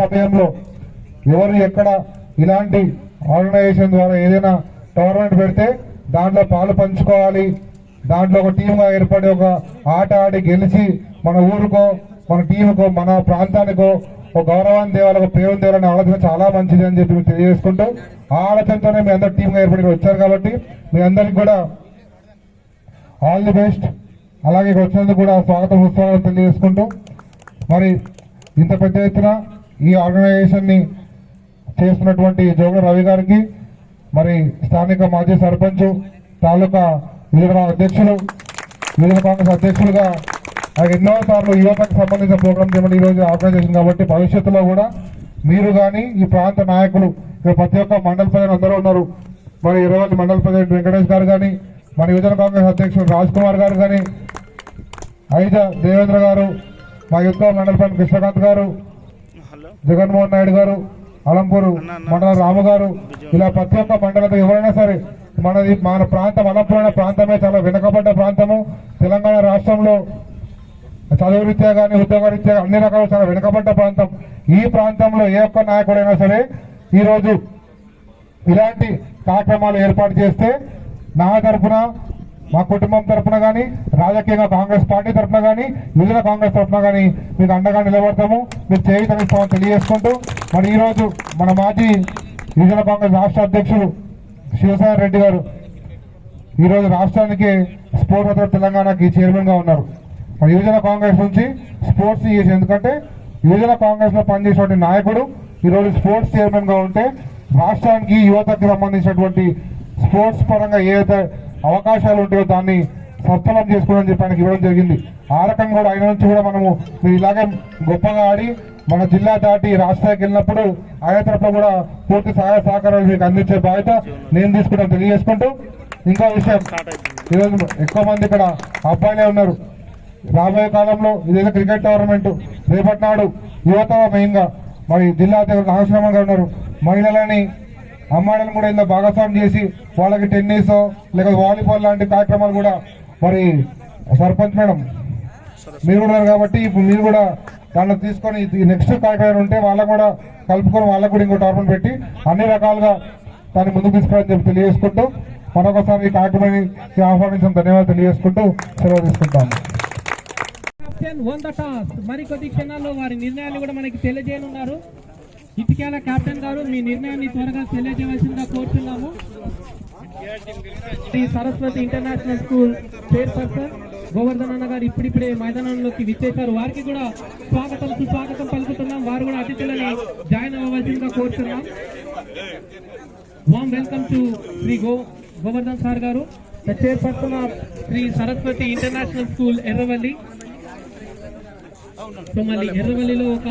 సమయంలో ఎవరు ఎక్కడ ఇలాంటి ఆర్గనైజేషన్ ద్వారా ఏదైనా టోర్నమెంట్ పెడితే దాంట్లో పాలు పంచుకోవాలి. దాంట్లో ఒక టీంగా ఏర్పడి ఒక ఆట ఆడి గెలిచి మన ఊరుకో మన టీముకో మన ప్రాంతానికో ఒక గౌరవాన్ని దేవాలి ఒక పేరు దేవాలనే ఆలోచన చాలా మంచిది అని చెప్పి తెలియజేసుకుంటూ ఆ ఆలోచనతోనే మీ అందరు టీంగా ఏర్పడి వచ్చారు కాబట్టి మీ అందరికి కూడా ఆల్ ది బెస్ట్. అలాగే ఇక్కడ వచ్చినందుకు కూడా స్వాగతం ఉత్సవాలు తెలియజేసుకుంటూ మరి ఇంత పెద్ద ఎత్తున ఈ ఆర్గనైజేషన్ని చేస్తున్నటువంటి జోగుల రవి గారికి మరి స్థానిక మాజీ సర్పంచ్ తాలూకా వివిధ అధ్యక్షులు వివిధ కాంగ్రెస్ అధ్యక్షులుగా ఎన్నో సార్లు యువతకు సంబంధించిన ప్రోగ్రామ్ చేయమని ఈరోజు ఆర్గనైజేషన్ కాబట్టి భవిష్యత్తులో కూడా మీరు కానీ ఈ ప్రాంత నాయకులు ప్రతి ఒక్క మండల ప్రజలు అందరూ ఉన్నారు. మరి ఇరవై మండల ప్రజలు వెంకటేష్ గారు కానీ మన యువజన కాంగ్రెస్ అధ్యక్షుడు రాజ్ కుమార్ గారు కానీ ఐజా దేవేంద్ర గారు మా యుద్ధ మండల ప్రజలు కృష్ణకాంత్ గారు జగన్మోహన్ నాయుడు గారు అలంపూరు మండల రాము గారు ఇలా ప్రతి ఒక్క మండలంలో ఎవరైనా సరే మనది మన ప్రాంతం అలంపూర్ ప్రాంతమే చాలా వెనుకబడ్డ ప్రాంతము. తెలంగాణ రాష్ట్రంలో చదువు రీత్యా కానీ ఉద్యోగ రీత్యా అన్ని రకాల చాలా వెనుకబడ్డ ప్రాంతం. ఈ ప్రాంతంలో ఏ ఒక్క నాయకుడైనా సరే ఈరోజు ఇలాంటి కార్యక్రమాలు ఏర్పాటు చేస్తే నా తరపున మా కుటుంబం తరపున కానీ రాజకీయంగా కాంగ్రెస్ పార్టీ తరపున కానీ విజయ కాంగ్రెస్ తరపున కానీ మీకు అండగా నిలబడతాము. మీరు చేయుతనిస్తామని తెలియజేసుకుంటూ మరి ఈరోజు మన మాజీ విజయ కాంగ్రెస్ రాష్ట్ర అధ్యక్షులు శివసాయి రెడ్డి గారు ఈరోజు రాష్ట్రానికి స్పోర్ట్స్ అథారిటీ తెలంగాణకి చైర్మన్గా ఉన్నారు. మరి యువజన కాంగ్రెస్ నుంచి స్పోర్ట్స్ చేసి ఎందుకంటే యువజన కాంగ్రెస్లో పనిచేసినటువంటి నాయకుడు ఈరోజు స్పోర్ట్స్ చైర్మన్గా ఉంటే రాష్ట్రానికి యువతకు సంబంధించినటువంటి స్పోర్ట్స్ పరంగా ఏదైతే అవకాశాలు ఉంటాయో దాన్ని సత్ఫలం చేసుకోవడం చెప్పి ఆయనకి ఇవ్వడం జరిగింది. ఆ రకంగా కూడా ఆయన నుంచి కూడా మనము మీరు ఇలాగే గొప్పగా ఆడి మన జిల్లా దాటి రాష్ట్రానికి వెళ్ళినప్పుడు ఆయన తరఫున కూడా పూర్తి సహాయ సహకారాలు మీకు అందించే బాధ్యత నేను తీసుకుంటాను తెలియజేసుకుంటూ ఇంకో విషయం. ఈరోజు ఎక్కువ మంది ఇక్కడ అబ్బాయిలే ఉన్నారు. రాబోయే కాలంలో ఇదేదో క్రికెట్ టోర్నమెంట్. రేపటి నాడు యువత మెయిన్గా మరి జిల్లా అధ్యక్షులు నాగశ్రమ గారు ఉన్నారు. మహిళలని అమ్మాయిలను కూడా ఇందులో భాగస్వామ్యం చేసి వాళ్ళకి టెన్నిస్ లేక వాలీబాల్ లాంటి కార్యక్రమాలు కూడా మరి సర్పంచ్ మేడం మీరు కూడా ఉన్నారు కాబట్టి ఇప్పుడు మీరు కూడా దాంట్లో తీసుకొని నెక్స్ట్ కార్యక్రమం ఉంటే వాళ్ళకు కూడా కలుపుకొని వాళ్ళకు కూడా ఇంకో టోర్నమెంట్ పెట్టి అన్ని రకాలుగా దాన్ని ముందుకు తీసుకురాని చెప్పి తెలియజేసుకుంటూ మరొకసారి ఈ కార్యక్రమానికి ధన్యవాదాలు తెలియజేసుకుంటూ సెలవు తీసుకుంటాము టాస్. మరికొద్ది క్షణాల్లో వారి నిర్ణయాలు కూడా మనకి తెలియజేయనున్నారు. ఇటుకేల కెప్టెన్ గారు మీ నిర్ణయాన్ని త్వరగా తెలియజేయవలసిందిగా కోరుతున్నాము. Shri Saraswati international school chairperson Govardhan అన్న గారు ఇప్పుడిప్పుడే మైదానంలోకి విచ్చేశారు. వారికి కూడా స్వాగతం సుస్వాగతం పలుకుతున్నాం. వారు కూడా అతిథులని జాయిన్ అవ్వవలసిందిగా కోరుతున్నాం. Warm welcome to Shri Go Govardhan sir గారు. The chairperson of Shri Saraswati international school Erravalli so మళ్ళీ ఎర్రవల్లిలో ఒక